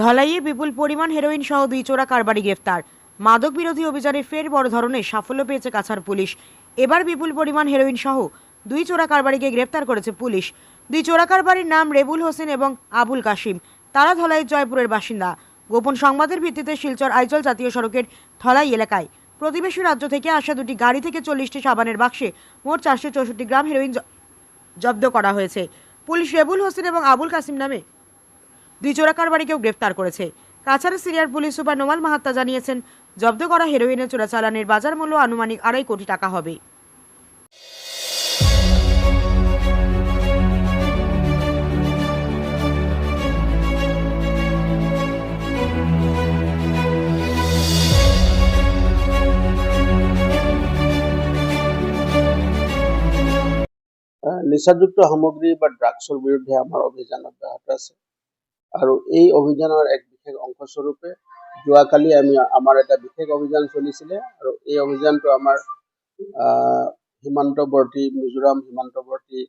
ধলাইয়ে বিপুল পরিমাণ হেরোইন সহ দুই চোরা কারবারি গ্রেফতার। মাদক বিরোধী অভিযানে ফের বড় ধরনের সাফল্য পেয়েছে কাছাড় পুলিশ। এবার বিপুল পরিমাণ হেরোইন সহ দুই চোরা কারবারিকে গ্রেফতার করেছে পুলিশ। দুই চোরা কারবারির নাম রেবুল হোসেন এবং আবুল কাশিম। তারা ধলাইয়ের জয়পুরের বাসিন্দা। গোপন সংবাদের ভিত্তিতে শিলচর আইচল জাতীয় সড়কের ধলাই এলাকায় প্রতিবেশী রাজ্য থেকে আসা দুটি গাড়ি থেকে চল্লিশটি সাবানের বাক্সে মোট চারশো চৌষট্টি গ্রাম হেরোইন জব্দ করা হয়েছে। পুলিশ রেবুল হোসেন এবং আবুল কাসিম নামে দুই চোরা কারবারিকেও গ্রেফতার করেছে। কাছাড়ের senior police super Numal Mahatta জানিয়েছেন জব্দ করা হেরোইনের চোরাচালানের বাজার মূল্য আনুমানিক আড়াই কোটি টাকা হবে। আহ, নিচাযুক্ত সামগ্ৰী বা ড্ৰাগছৰ বিৰুদ্ধে আমাৰ অভিযান অব্যাহত আছে। আৰু এই অভিযানৰ এক বিশেষ অংশস্বৰূপে যোৱাকালি আমি আমাৰ এটা বিশেষ অভিযান চলিছিলে আৰু এই অভিযানটো আমাৰ সীমান্তৱৰ্তী মিজোৰাম সীমান্তৱৰ্তী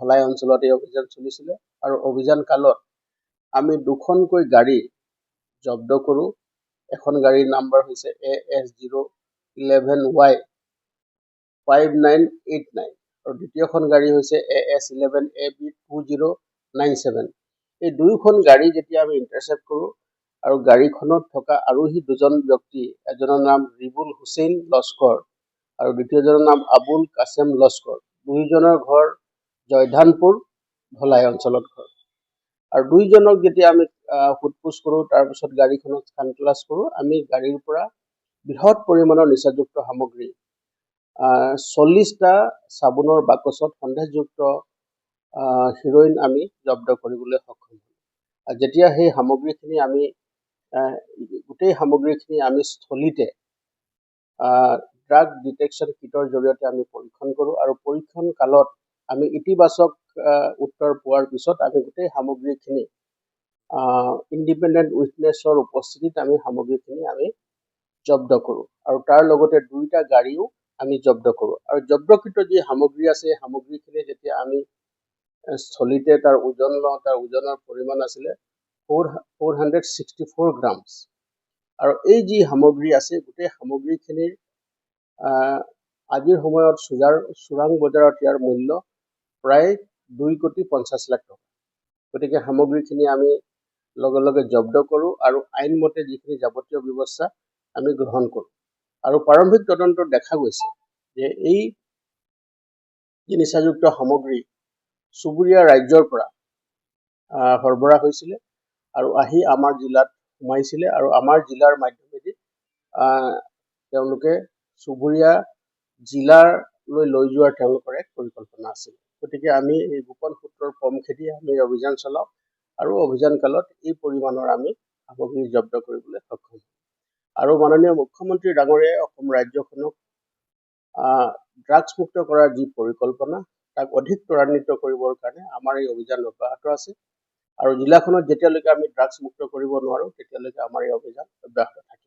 ধলাই অঞ্চলত এই অভিযান চলিছিলে আৰু অভিযান কালত আমি দুখনকৈ গাড়ী জব্দ কৰোঁ। এখন গাড়ীৰ নাম্বাৰ হৈছে A S zero' eleven Y five nine eight nine আৰু দ্বিতীয়খন গাড়ী হৈছে A S eleven A B two zero' nine seven. এই দুয়োখন গাড়ী যেতিয়া আমি ইণ্টাৰচেপ্ট কৰোঁ আৰু গাড়ীখনত থকা আৰোহী দুজন ব্যক্তি এজনৰ নাম ৰিবুল হুছেইন লস্কৰ আৰু দ্বিতীয়জনৰ নাম আবুল কাছেম লস্কৰ। দুয়োজনৰ ঘৰ জয়ধানপুৰ ধলাই অঞ্চলত ঘৰ। আৰু দুইজনক যেতিয়া আমি আহ, সোধ-পোছ কৰোঁ তাৰপিছত গাড়ীখনত খানতলাচ কৰোঁ আমি গাড়ীৰ পৰা বৃহৎ পৰিমাণৰ নিচাযুক্ত সামগ্ৰী চল্লিছটা চাবোনৰ বাকচত সন্দেহযুক্ত হিৰ'ইন আমি জব্দ কৰিবলৈ সক্ষম হ'লোঁ। যেতিয়া সেই সামগ্ৰীখিনি আমি গোটেই সামগ্ৰীখিনি আমি স্থলীতে ড্ৰাগ ডিটেকশ্যন কিটৰ জৰিয়তে আমি পৰীক্ষণ কৰোঁ আৰু পৰীক্ষণ কালত আমি ইতিবাচক উত্তৰ পোৱাৰ পিছত আমি গোটেই সামগ্ৰীখিনি ইণ্ডিপেণ্ডেণ্ট উইটনেছৰ উপস্থিতিত আমি সামগ্ৰীখিনি আমি জব্দ কৰোঁ। আৰু তাৰ লগতে দুইটা গাড়ীও আমি জব্দ কৰোঁ। আৰু জব্দকৃত যি সামগ্ৰী আছে সেই সামগ্ৰীখিনি যেতিয়া আমি স্থলীতে তাৰ ওজন লওঁ তাৰ ওজনৰ পৰিমাণ আছিলে four four hundred sixty four grams. আৰু এই যি সামগ্ৰী আছে গোটেই সামগ্ৰীখিনিৰ আজিৰ সময়ত চুজাৰ চোৰাং বজাৰত ইয়াৰ মূল্য প্ৰায় দুই কোটি পঞ্চাছ লাখ টকা। গতিকে সামগ্ৰীখিনি আমি লগে লগে জব্দ কৰোঁ আৰু আইনমতে যিখিনি যাৱতীয় ব্যৱস্থা আমি গ্ৰহণ কৰোঁ। আৰু প্ৰাৰম্ভিক তদন্তত দেখা গৈছে যে এই নিচাযুক্ত সামগ্ৰী চুবুৰীয়া ৰাজ্যৰ পৰা সৰবৰাহ হৈছিলে আৰু আহি আমাৰ জিলাত সোমাইছিলে আৰু আমাৰ জিলাৰ মাধ্যমেদি তেওঁলোকে চুবুৰীয়া জিলালৈ লৈ যোৱাৰ তেওঁলোকৰ এক পৰিকল্পনা আছিল। গতিকে আমি এই গোপন সূত্ৰৰ পম খেদি আমি অভিযান চলাওঁ আৰু অভিযান কালত এই পৰিমাণৰ আমি সামগ্ৰী জব্দ কৰিবলৈ সক্ষম আৰু মাননীয় মুখ্যমন্ত্ৰী ডাঙৰীয়াই অসম ৰাজ্যখনক ড্ৰাগছ মুক্ত কৰাৰ যি পৰিকল্পনা তাক অধিক ত্বৰান্বিত কৰিবৰ কাৰণে আমাৰ এই অভিযান অব্যাহত আছে। আৰু জিলাখনত যেতিয়ালৈকে আমি ড্ৰাগছ মুক্ত কৰিব নোৱাৰোঁ তেতিয়ালৈকে আমাৰ এই অভিযান অব্যাহত থাকিব।